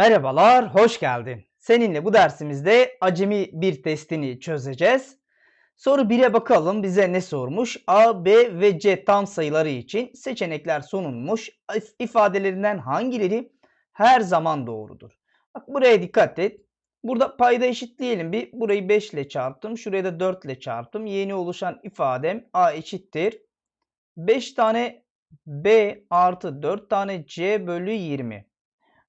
Merhabalar, hoş geldin. Seninle bu dersimizde acemi bir testini çözeceğiz. Soru 1'e bakalım bize ne sormuş? A, B ve C tam sayıları için seçenekler sunulmuş. İfadelerinden hangileri her zaman doğrudur? Bak buraya dikkat et. Burada payda eşitleyelim bir. Burayı 5 ile çarptım. Şuraya da 4 ile çarptım. Yeni oluşan ifadem A eşittir. 5 tane B artı 4 tane C bölü 20.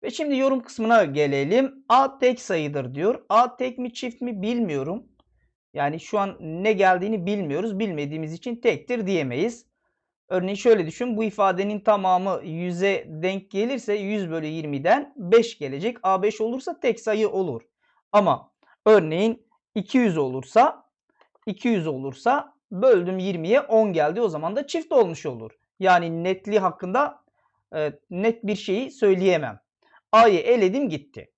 Ve şimdi yorum kısmına gelelim. A tek sayıdır diyor. A tek mi çift mi bilmiyorum. Yani şu an ne geldiğini bilmiyoruz. Bilmediğimiz için tektir diyemeyiz. Örneğin şöyle düşün. Bu ifadenin tamamı 100'e denk gelirse 100 bölü 20'den 5 gelecek. A 5 olursa tek sayı olur. Ama örneğin 200 olursa 200 olursa böldüm 20'ye 10 geldi. O zaman da çift olmuş olur. Yani netliği hakkında e, net bir şeyi söyleyemem. A'yı eledim gitti.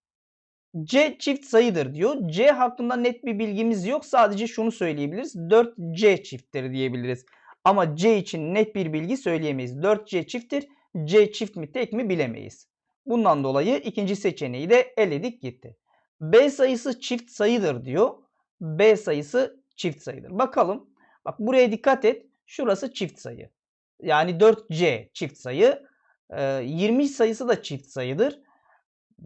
C çift sayıdır diyor. C hakkında net bir bilgimiz yok. Sadece şunu söyleyebiliriz. 4C çifttir diyebiliriz. Ama C için net bir bilgi söyleyemeyiz. 4C çifttir. C çift mi tek mi bilemeyiz. Bundan dolayı ikinci seçeneği de eledik gitti. B sayısı çift sayıdır diyor. B sayısı çift sayıdır. Bakalım. Bak buraya dikkat et. Şurası çift sayı. Yani 4C çift sayı. 20 sayısı da çift sayıdır.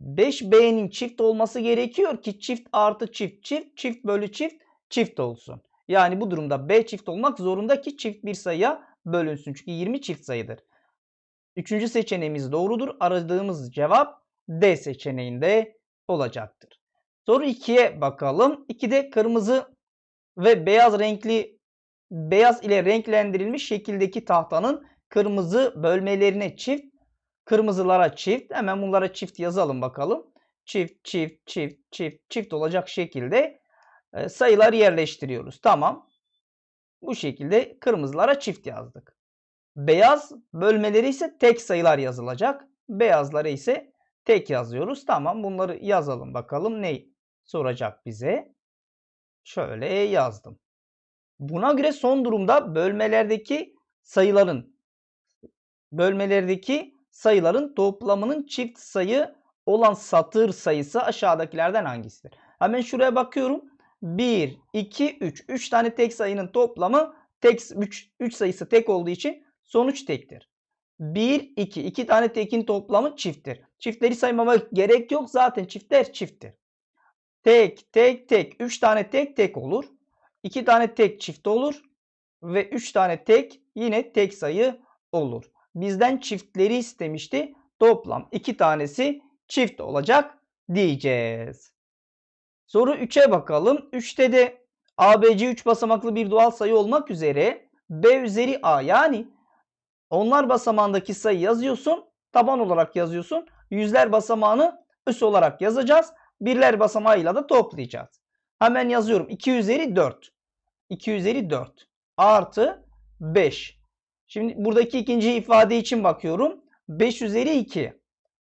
5B'nin çift olması gerekiyor ki çift artı çift çift çift bölü çift çift olsun. Yani bu durumda B çift olmak zorunda ki çift bir sayıya bölünsün. Çünkü 20 çift sayıdır. Üçüncü seçeneğimiz doğrudur. Aradığımız cevap D seçeneğinde olacaktır. Soru 2'ye bakalım. 2'de kırmızı ve beyaz renkli beyaz ile renklendirilmiş şekildeki tahtanın kırmızı bölmelerine çift Kırmızılara çift. Hemen bunlara çift yazalım bakalım. Çift, çift, çift, çift, çift olacak şekilde e, sayılar yerleştiriyoruz. Tamam. Bu şekilde kırmızılara çift yazdık. Beyaz bölmeleri ise tek sayılar yazılacak. Beyazları ise tek yazıyoruz. Tamam bunları yazalım bakalım ne soracak bize. Şöyle yazdım. Buna göre son durumda bölmelerdeki sayıların bölmelerdeki sayıların toplamının çift sayı olan satır sayısı aşağıdakilerden hangisidir? Hemen şuraya bakıyorum. 1, 2, 3. 3 tane tek sayının toplamı tek 3, 3 sayısı tek olduğu için sonuç tektir. 1, 2. 2 tane tekin toplamı çifttir. Çiftleri saymama gerek yok. Zaten çiftler çifttir. Tek, tek, tek. 3 tane tek tek olur. 2 tane tek çift olur. Ve 3 tane tek yine tek sayı olur bizden çiftleri istemişti. Toplam iki tanesi çift olacak diyeceğiz. Soru 3'e bakalım. 3'te de ABC 3 basamaklı bir doğal sayı olmak üzere B üzeri A yani onlar basamağındaki sayı yazıyorsun. Taban olarak yazıyorsun. Yüzler basamağını üs olarak yazacağız. Birler basamağıyla da toplayacağız. Hemen yazıyorum. 2 üzeri 4. 2 üzeri 4 artı 5 Şimdi buradaki ikinci ifade için bakıyorum. 5 üzeri 2.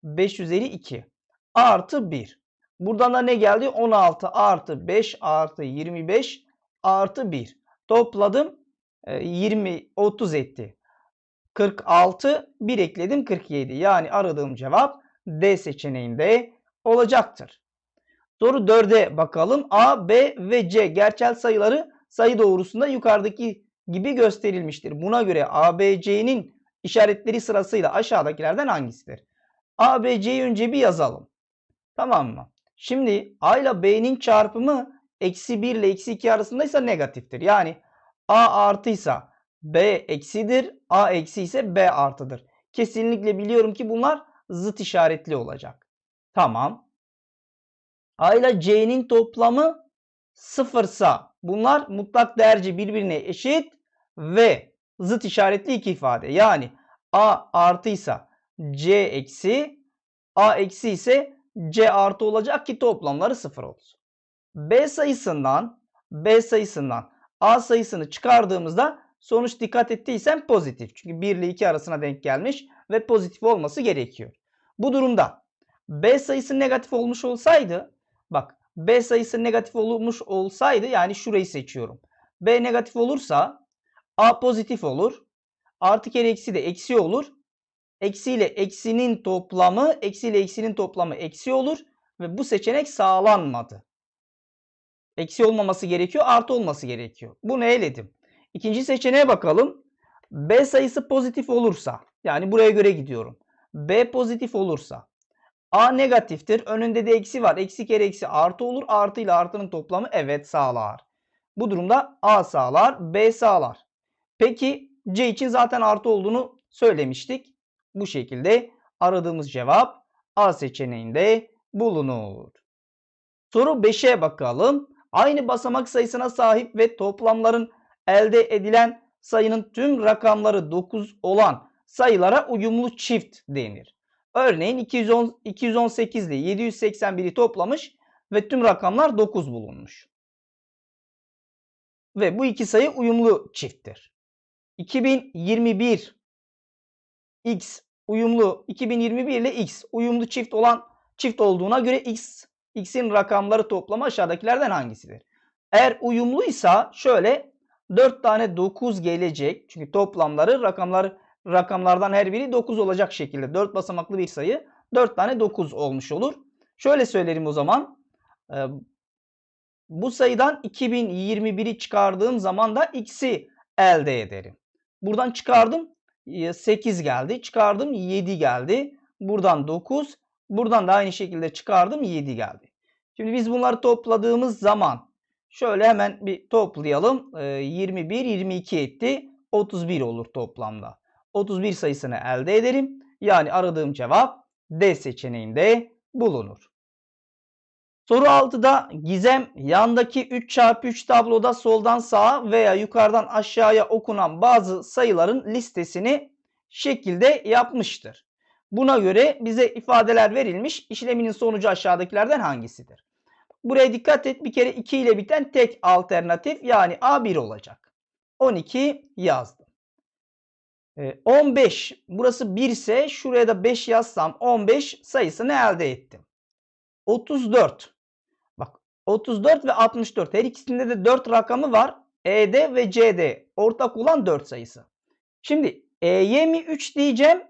5 üzeri 2 artı 1. Buradan da ne geldi? 16 artı 5 artı 25 artı 1. Topladım. 20, e, 30 etti. 46, 1 ekledim 47. Yani aradığım cevap D seçeneğinde olacaktır. Soru 4'e bakalım. A, B ve C gerçel sayıları sayı doğrusunda yukarıdaki gibi gösterilmiştir. Buna göre ABC'nin işaretleri sırasıyla aşağıdakilerden hangisidir? ABC'yi önce bir yazalım. Tamam mı? Şimdi A ile B'nin çarpımı eksi 1 ile eksi 2 arasındaysa negatiftir. Yani A artıysa B eksidir. A eksi ise B artıdır. Kesinlikle biliyorum ki bunlar zıt işaretli olacak. Tamam. A ile C'nin toplamı sıfırsa bunlar mutlak değerci birbirine eşit ve zıt işaretli iki ifade. Yani A artıysa C eksi A eksi ise C artı olacak ki toplamları sıfır olsun. B sayısından B sayısından A sayısını çıkardığımızda sonuç dikkat ettiysen pozitif. Çünkü 1 ile 2 arasına denk gelmiş ve pozitif olması gerekiyor. Bu durumda B sayısı negatif olmuş olsaydı bak B sayısı negatif olmuş olsaydı yani şurayı seçiyorum. B negatif olursa A pozitif olur. Artı kere eksi de eksi olur. Eksi ile eksinin toplamı, eksi ile eksinin toplamı eksi olur ve bu seçenek sağlanmadı. Eksi olmaması gerekiyor, artı olması gerekiyor. Bunu eledim. İkinci seçeneğe bakalım. B sayısı pozitif olursa, yani buraya göre gidiyorum. B pozitif olursa, A negatiftir. Önünde de eksi var. Eksi kere eksi artı olur. Artı ile artının toplamı evet sağlar. Bu durumda A sağlar, B sağlar. Peki C için zaten artı olduğunu söylemiştik. Bu şekilde aradığımız cevap A seçeneğinde bulunur. Soru 5'e bakalım. Aynı basamak sayısına sahip ve toplamların elde edilen sayının tüm rakamları 9 olan sayılara uyumlu çift denir. Örneğin 210, 218 ile 781'i toplamış ve tüm rakamlar 9 bulunmuş. Ve bu iki sayı uyumlu çifttir. 2021 x uyumlu 2021 ile x uyumlu çift olan çift olduğuna göre x x'in rakamları toplamı aşağıdakilerden hangisidir? Eğer uyumluysa şöyle 4 tane 9 gelecek. Çünkü toplamları rakamlar rakamlardan her biri 9 olacak şekilde 4 basamaklı bir sayı 4 tane 9 olmuş olur. Şöyle söylerim o zaman. Ee, bu sayıdan 2021'i çıkardığım zaman da x'i elde ederim. Buradan çıkardım 8 geldi. Çıkardım 7 geldi. Buradan 9. Buradan da aynı şekilde çıkardım 7 geldi. Şimdi biz bunları topladığımız zaman şöyle hemen bir toplayalım. 21 22 etti. 31 olur toplamda. 31 sayısını elde ederim. Yani aradığım cevap D seçeneğinde bulunur. Soru 6'da Gizem yandaki 3 çarpı 3 tabloda soldan sağa veya yukarıdan aşağıya okunan bazı sayıların listesini şekilde yapmıştır. Buna göre bize ifadeler verilmiş. İşleminin sonucu aşağıdakilerden hangisidir? Buraya dikkat et. Bir kere 2 ile biten tek alternatif yani A1 olacak. 12 yazdım. 15 burası 1 ise şuraya da 5 yazsam 15 sayısını elde ettim. 34 bak 34 ve 64 her ikisinde de 4 rakamı var. ED ve CD ortak olan 4 sayısı. Şimdi EY mi 3 diyeceğim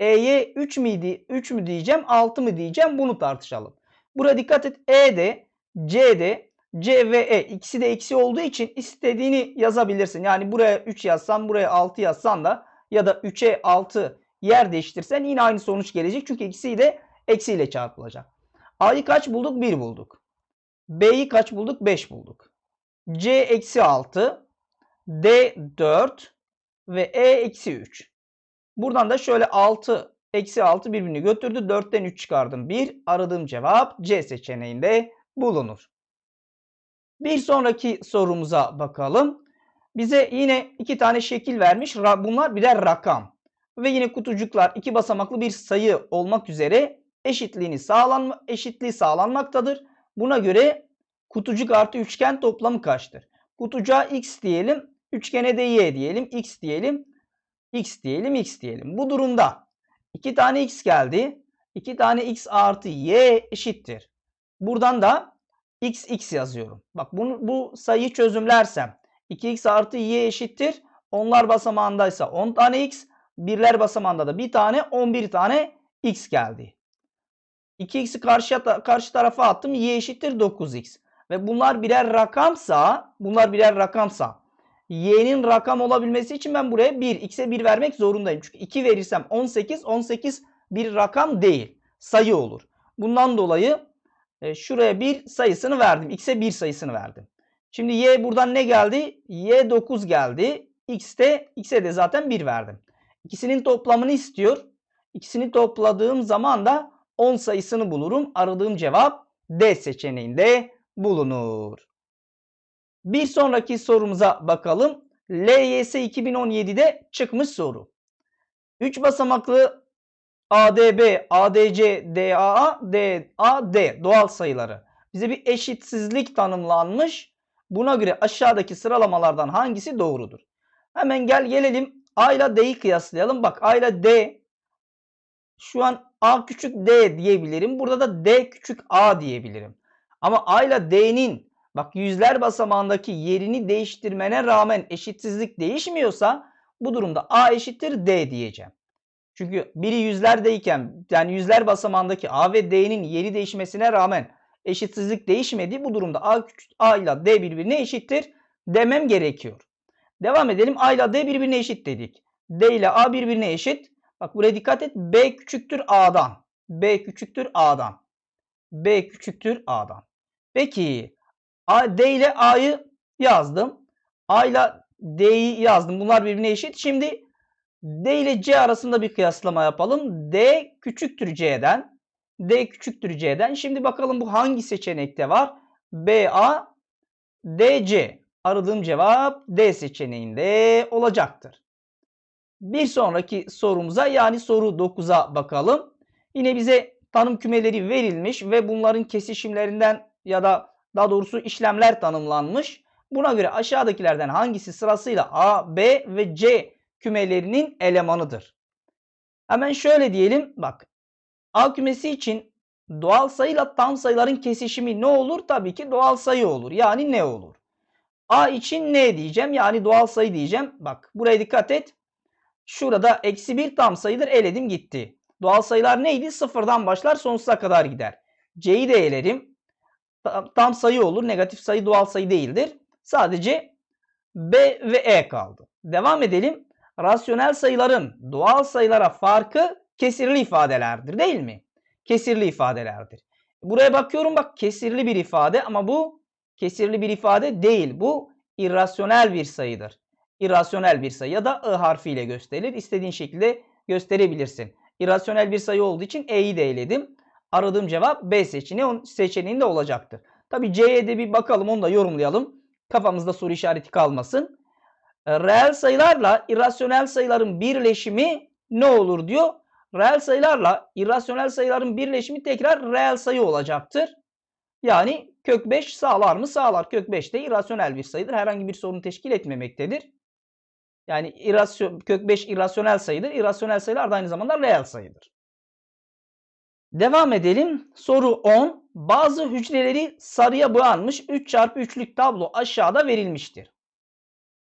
EY 3 miydi 3 mü diyeceğim 6 mı diyeceğim bunu tartışalım. Buraya dikkat et ED CD C ve E ikisi de eksi olduğu için istediğini yazabilirsin. Yani buraya 3 yazsan buraya 6 yazsan da ya da 3'e 6 yer değiştirsen yine aynı sonuç gelecek. Çünkü ikisi de eksiyle çarpılacak. A'yı kaç bulduk? 1 bulduk. B'yi kaç bulduk? 5 bulduk. C eksi 6. D 4. Ve E eksi 3. Buradan da şöyle 6 eksi 6 birbirini götürdü. 4'ten 3 çıkardım. 1. Aradığım cevap C seçeneğinde bulunur. Bir sonraki sorumuza bakalım. Bize yine iki tane şekil vermiş. Bunlar birer rakam. Ve yine kutucuklar iki basamaklı bir sayı olmak üzere eşitliğini sağlanma, eşitliği sağlanmaktadır. Buna göre kutucuk artı üçgen toplamı kaçtır? Kutucuğa x diyelim. Üçgene de y diyelim. x diyelim. x diyelim. x diyelim. Bu durumda iki tane x geldi. İki tane x artı y eşittir. Buradan da x x yazıyorum. Bak bunu, bu sayıyı çözümlersem 2x artı y eşittir. Onlar basamağındaysa 10 tane x. Birler basamağında da bir tane 11 tane x geldi. 2x'i karşı, karşı tarafa attım. y eşittir 9x. Ve bunlar birer rakamsa bunlar birer rakamsa y'nin rakam olabilmesi için ben buraya 1 x'e 1 vermek zorundayım. Çünkü 2 verirsem 18 18 bir rakam değil. Sayı olur. Bundan dolayı e, şuraya 1 sayısını verdim. X'e 1 sayısını verdim. Şimdi y buradan ne geldi? y 9 geldi. X'te x'e de zaten 1 verdim. İkisinin toplamını istiyor. İkisini topladığım zaman da 10 sayısını bulurum. Aradığım cevap D seçeneğinde bulunur. Bir sonraki sorumuza bakalım. LYS 2017'de çıkmış soru. 3 basamaklı ADB, ADC, DAA, DAD doğal sayıları. Bize bir eşitsizlik tanımlanmış. Buna göre aşağıdaki sıralamalardan hangisi doğrudur? Hemen gel gelelim A ile D'yi kıyaslayalım. Bak A ile D şu an A küçük D diyebilirim. Burada da D küçük A diyebilirim. Ama A ile D'nin bak yüzler basamağındaki yerini değiştirmene rağmen eşitsizlik değişmiyorsa bu durumda A eşittir D diyeceğim. Çünkü biri yüzlerdeyken yani yüzler basamağındaki A ve D'nin yeri değişmesine rağmen eşitsizlik değişmedi. Bu durumda A, A ile D birbirine eşittir demem gerekiyor. Devam edelim. A ile D birbirine eşit dedik. D ile A birbirine eşit. Bak buraya dikkat et. B küçüktür A'dan. B küçüktür A'dan. B küçüktür A'dan. Peki A, D ile A'yı yazdım. A ile D'yi yazdım. Bunlar birbirine eşit. Şimdi D ile C arasında bir kıyaslama yapalım. D küçüktür C'den. D küçüktür C'den. Şimdi bakalım bu hangi seçenekte var? BA, DC. Aradığım cevap D seçeneğinde olacaktır. Bir sonraki sorumuza yani soru 9'a bakalım. Yine bize tanım kümeleri verilmiş ve bunların kesişimlerinden ya da daha doğrusu işlemler tanımlanmış. Buna göre aşağıdakilerden hangisi sırasıyla A, B ve C kümelerinin elemanıdır? Hemen şöyle diyelim. Bak A kümesi için doğal sayıyla tam sayıların kesişimi ne olur? Tabii ki doğal sayı olur. Yani ne olur? A için ne diyeceğim? Yani doğal sayı diyeceğim. Bak buraya dikkat et. Şurada eksi bir tam sayıdır. Eledim gitti. Doğal sayılar neydi? Sıfırdan başlar sonsuza kadar gider. C'yi de elerim. Ta- Tam sayı olur. Negatif sayı doğal sayı değildir. Sadece B ve E kaldı. Devam edelim. Rasyonel sayıların doğal sayılara farkı kesirli ifadelerdir değil mi? Kesirli ifadelerdir. Buraya bakıyorum bak kesirli bir ifade ama bu kesirli bir ifade değil. Bu irrasyonel bir sayıdır. İrrasyonel bir sayı ya da I harfiyle gösterilir. İstediğin şekilde gösterebilirsin. İrrasyonel bir sayı olduğu için E'yi de eledim. Aradığım cevap B seçeneği, seçeneğinde olacaktır. Tabi C'ye de bir bakalım onu da yorumlayalım. Kafamızda soru işareti kalmasın. E, Reel sayılarla irrasyonel sayıların birleşimi ne olur diyor. Reel sayılarla irrasyonel sayıların birleşimi tekrar reel sayı olacaktır. Yani kök 5 sağlar mı? Sağlar. Kök 5 de irrasyonel bir sayıdır. Herhangi bir sorun teşkil etmemektedir. Yani irrasyon, kök 5 irrasyonel sayıdır. İrrasyonel sayılar da aynı zamanda reel sayıdır. Devam edelim. Soru 10. Bazı hücreleri sarıya boyanmış 3 çarpı 3'lük tablo aşağıda verilmiştir.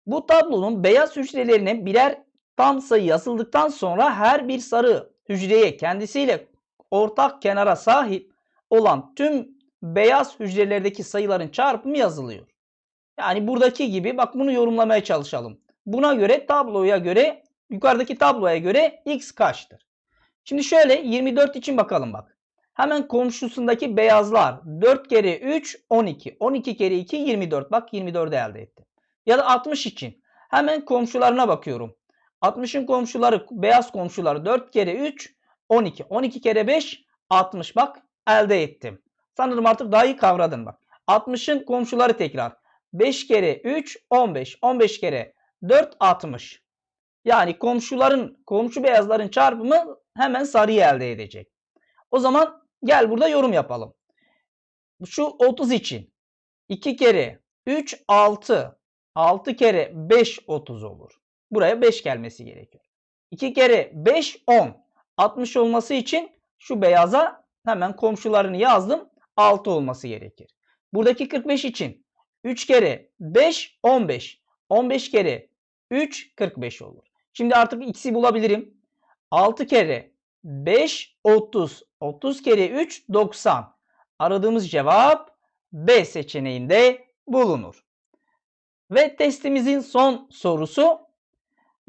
Bu tablonun beyaz hücrelerine birer tam sayı yazıldıktan sonra her bir sarı hücreye kendisiyle ortak kenara sahip olan tüm beyaz hücrelerdeki sayıların çarpımı yazılıyor. Yani buradaki gibi bak bunu yorumlamaya çalışalım. Buna göre tabloya göre yukarıdaki tabloya göre x kaçtır? Şimdi şöyle 24 için bakalım bak. Hemen komşusundaki beyazlar 4 kere 3 12. 12 kere 2 24. Bak 24'ü elde etti. Ya da 60 için. Hemen komşularına bakıyorum. 60'ın komşuları beyaz komşuları 4 kere 3 12. 12 kere 5 60. Bak elde ettim. Sanırım artık daha iyi kavradın bak. 60'ın komşuları tekrar. 5 kere 3 15. 15 kere 4 60. Yani komşuların komşu beyazların çarpımı hemen sarıyı elde edecek. O zaman gel burada yorum yapalım. Şu 30 için 2 kere 3 6. 6 kere 5 30 olur. Buraya 5 gelmesi gerekiyor. 2 kere 5 10. 60 olması için şu beyaza hemen komşularını yazdım. 6 olması gerekir. Buradaki 45 için 3 kere 5 15. 15 kere 3 45 olur. Şimdi artık x'i bulabilirim. 6 kere 5 30. 30 kere 3 90. Aradığımız cevap B seçeneğinde bulunur. Ve testimizin son sorusu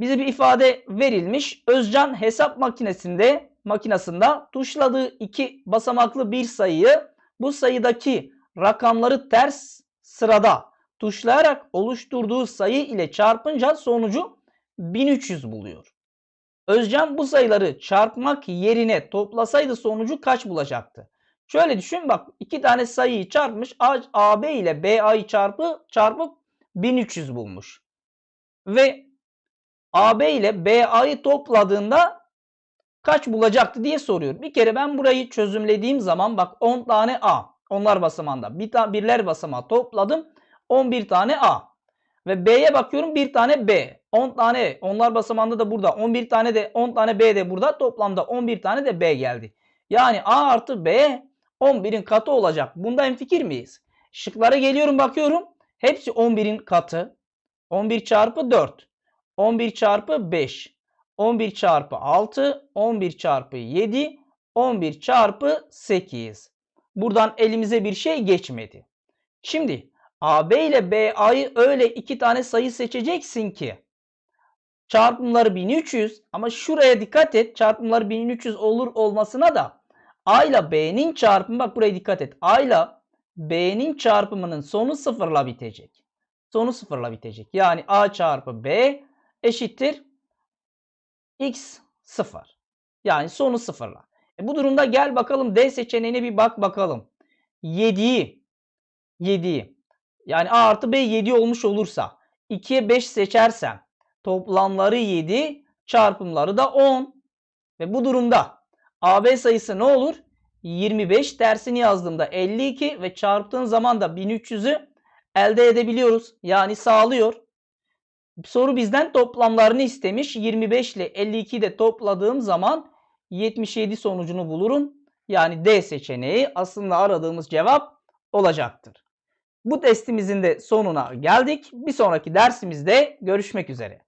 bize bir ifade verilmiş. Özcan hesap makinesinde makinasında tuşladığı iki basamaklı bir sayıyı bu sayıdaki rakamları ters sırada tuşlayarak oluşturduğu sayı ile çarpınca sonucu 1300 buluyor. Özcan bu sayıları çarpmak yerine toplasaydı sonucu kaç bulacaktı? Şöyle düşün bak iki tane sayıyı çarpmış A, AB ile BA'yı çarpı, çarpıp 1300 bulmuş. Ve AB ile BA'yı topladığında kaç bulacaktı diye soruyor. Bir kere ben burayı çözümlediğim zaman bak 10 tane A. Onlar basamağında. Bir tane birler basamağı topladım. 11 tane A. Ve B'ye bakıyorum bir tane B. 10 tane onlar basamağında da burada. 11 tane de 10 tane B de burada. Toplamda 11 tane de B geldi. Yani A artı B 11'in katı olacak. Bunda hemfikir miyiz? Şıklara geliyorum bakıyorum. Hepsi 11'in katı. 11 çarpı 4. 11 çarpı 5. 11 çarpı 6, 11 çarpı 7, 11 çarpı 8. Buradan elimize bir şey geçmedi. Şimdi AB ile BA'yı öyle iki tane sayı seçeceksin ki çarpımları 1300 ama şuraya dikkat et çarpımları 1300 olur olmasına da A ile B'nin çarpımı bak buraya dikkat et. A ile B'nin çarpımının sonu sıfırla bitecek. Sonu sıfırla bitecek. Yani A çarpı B eşittir X sıfır. Yani sonu sıfırla. E bu durumda gel bakalım D seçeneğine bir bak bakalım. 7'yi 7'yi yani A artı B 7 olmuş olursa 2'ye 5 seçersem toplamları 7 çarpımları da 10. Ve bu durumda AB sayısı ne olur? 25 tersini yazdığımda 52 ve çarptığın zaman da 1300'ü elde edebiliyoruz. Yani sağlıyor. Soru bizden toplamlarını istemiş. 25 ile 52'yi de topladığım zaman 77 sonucunu bulurum. Yani D seçeneği aslında aradığımız cevap olacaktır. Bu testimizin de sonuna geldik. Bir sonraki dersimizde görüşmek üzere.